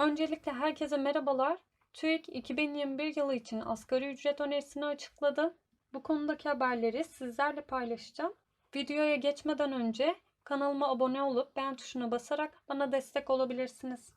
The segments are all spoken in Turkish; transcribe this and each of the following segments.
Öncelikle herkese merhabalar. TÜİK 2021 yılı için asgari ücret önerisini açıkladı. Bu konudaki haberleri sizlerle paylaşacağım. Videoya geçmeden önce kanalıma abone olup beğen tuşuna basarak bana destek olabilirsiniz.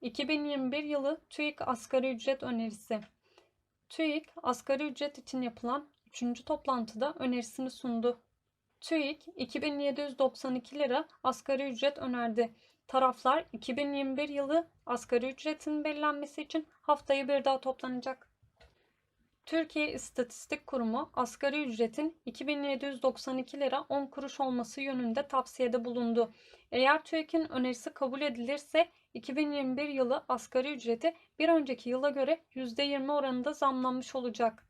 2021 yılı TÜİK asgari ücret önerisi. TÜİK asgari ücret için yapılan 3. toplantıda önerisini sundu. TÜİK 2792 lira asgari ücret önerdi. Taraflar 2021 yılı asgari ücretin belirlenmesi için haftayı bir daha toplanacak. Türkiye İstatistik Kurumu asgari ücretin 2792 lira 10 kuruş olması yönünde tavsiyede bulundu. Eğer TÜİK'in önerisi kabul edilirse 2021 yılı asgari ücreti bir önceki yıla göre %20 oranında zamlanmış olacak.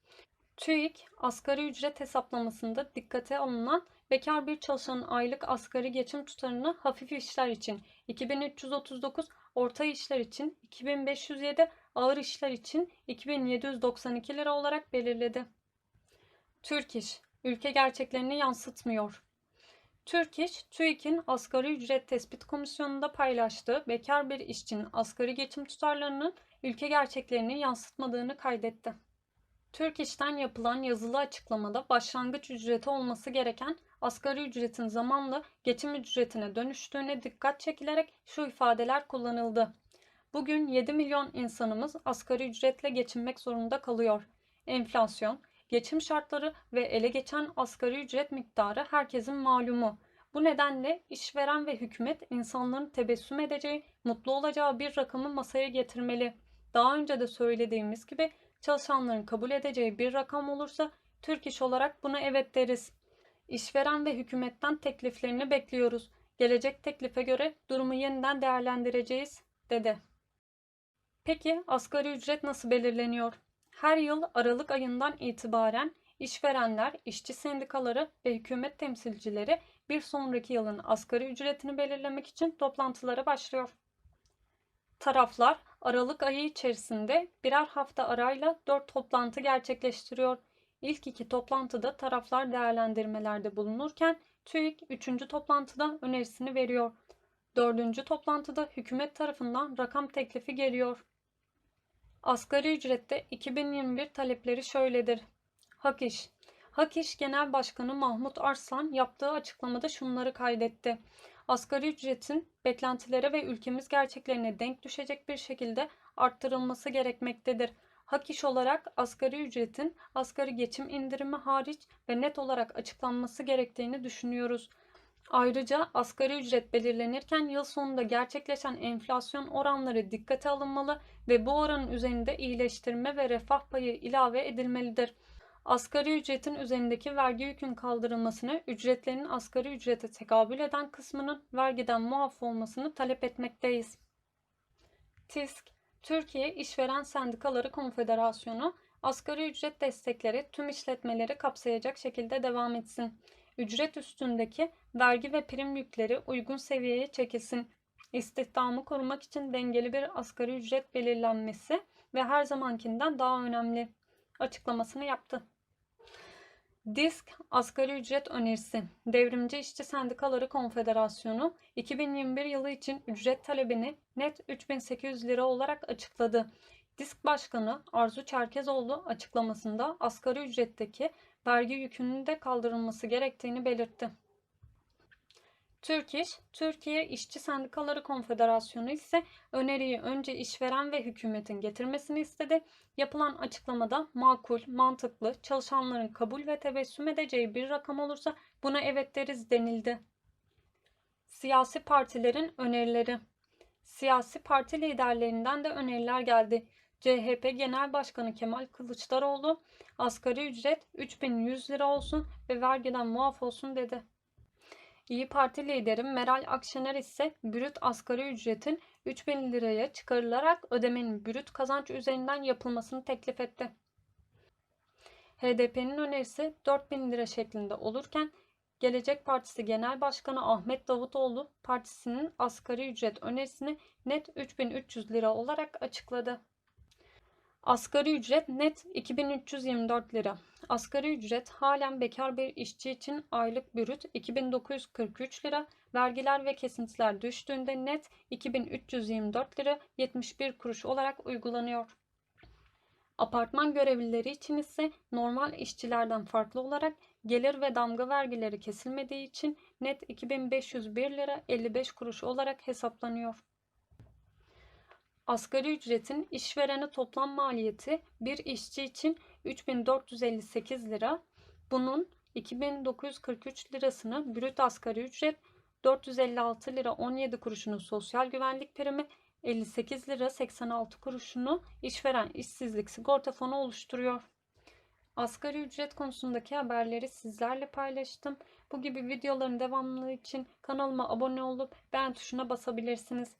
TÜİK asgari ücret hesaplamasında dikkate alınan bekar bir çalışanın aylık asgari geçim tutarını hafif işler için 2339, orta işler için 2507, ağır işler için 2792 lira olarak belirledi. Türk İş, ülke gerçeklerini yansıtmıyor. Türk İş, TÜİK'in asgari ücret tespit komisyonunda paylaştığı bekar bir işçinin asgari geçim tutarlarının ülke gerçeklerini yansıtmadığını kaydetti. Türk İş'ten yapılan yazılı açıklamada başlangıç ücreti olması gereken asgari ücretin zamanla geçim ücretine dönüştüğüne dikkat çekilerek şu ifadeler kullanıldı. Bugün 7 milyon insanımız asgari ücretle geçinmek zorunda kalıyor. Enflasyon, geçim şartları ve ele geçen asgari ücret miktarı herkesin malumu. Bu nedenle işveren ve hükümet insanların tebessüm edeceği, mutlu olacağı bir rakamı masaya getirmeli. Daha önce de söylediğimiz gibi çalışanların kabul edeceği bir rakam olursa Türk İş olarak buna evet deriz. İşveren ve hükümetten tekliflerini bekliyoruz. Gelecek teklife göre durumu yeniden değerlendireceğiz, dedi. Peki asgari ücret nasıl belirleniyor? Her yıl Aralık ayından itibaren işverenler, işçi sendikaları ve hükümet temsilcileri bir sonraki yılın asgari ücretini belirlemek için toplantılara başlıyor. Taraflar Aralık ayı içerisinde birer hafta arayla dört toplantı gerçekleştiriyor. İlk iki toplantıda taraflar değerlendirmelerde bulunurken TÜİK üçüncü toplantıda önerisini veriyor. Dördüncü toplantıda hükümet tarafından rakam teklifi geliyor. Asgari ücrette 2021 talepleri şöyledir. Hak İş Hak İş Genel Başkanı Mahmut Arslan yaptığı açıklamada şunları kaydetti. Asgari ücretin beklentilere ve ülkemiz gerçeklerine denk düşecek bir şekilde arttırılması gerekmektedir. Hak iş olarak asgari ücretin asgari geçim indirimi hariç ve net olarak açıklanması gerektiğini düşünüyoruz. Ayrıca asgari ücret belirlenirken yıl sonunda gerçekleşen enflasyon oranları dikkate alınmalı ve bu oranın üzerinde iyileştirme ve refah payı ilave edilmelidir. Asgari ücretin üzerindeki vergi yükün kaldırılmasını, ücretlerin asgari ücrete tekabül eden kısmının vergiden muaf olmasını talep etmekteyiz. TİSK, Türkiye İşveren Sendikaları Konfederasyonu, asgari ücret destekleri tüm işletmeleri kapsayacak şekilde devam etsin. Ücret üstündeki vergi ve prim yükleri uygun seviyeye çekilsin. İstihdamı korumak için dengeli bir asgari ücret belirlenmesi ve her zamankinden daha önemli açıklamasını yaptı. Disk Asgari Ücret Önerisi Devrimci İşçi Sendikaları Konfederasyonu 2021 yılı için ücret talebini net 3800 lira olarak açıkladı. Disk Başkanı Arzu Çerkezoğlu açıklamasında asgari ücretteki vergi yükünün de kaldırılması gerektiğini belirtti. Türk İş, Türkiye İşçi Sendikaları Konfederasyonu ise öneriyi önce işveren ve hükümetin getirmesini istedi. Yapılan açıklamada makul, mantıklı, çalışanların kabul ve tebessüm edeceği bir rakam olursa buna evet deriz denildi. Siyasi partilerin önerileri Siyasi parti liderlerinden de öneriler geldi. CHP Genel Başkanı Kemal Kılıçdaroğlu asgari ücret 3100 lira olsun ve vergiden muaf olsun dedi. İyi Parti lideri Meral Akşener ise brüt asgari ücretin 3000 liraya çıkarılarak ödemenin brüt kazanç üzerinden yapılmasını teklif etti. HDP'nin önerisi 4000 lira şeklinde olurken Gelecek Partisi Genel Başkanı Ahmet Davutoğlu partisinin asgari ücret önerisini net 3300 lira olarak açıkladı. Asgari ücret net 2324 lira. Asgari ücret halen bekar bir işçi için aylık brüt 2943 lira, vergiler ve kesintiler düştüğünde net 2324 lira 71 kuruş olarak uygulanıyor. Apartman görevlileri için ise normal işçilerden farklı olarak gelir ve damga vergileri kesilmediği için net 2501 lira 55 kuruş olarak hesaplanıyor. Asgari ücretin işverene toplam maliyeti bir işçi için 3458 lira. Bunun 2943 lirasını brüt asgari ücret, 456 lira 17 kuruşunu sosyal güvenlik primi, 58 lira 86 kuruşunu işveren işsizlik sigorta fonu oluşturuyor. Asgari ücret konusundaki haberleri sizlerle paylaştım. Bu gibi videoların devamlılığı için kanalıma abone olup beğen tuşuna basabilirsiniz.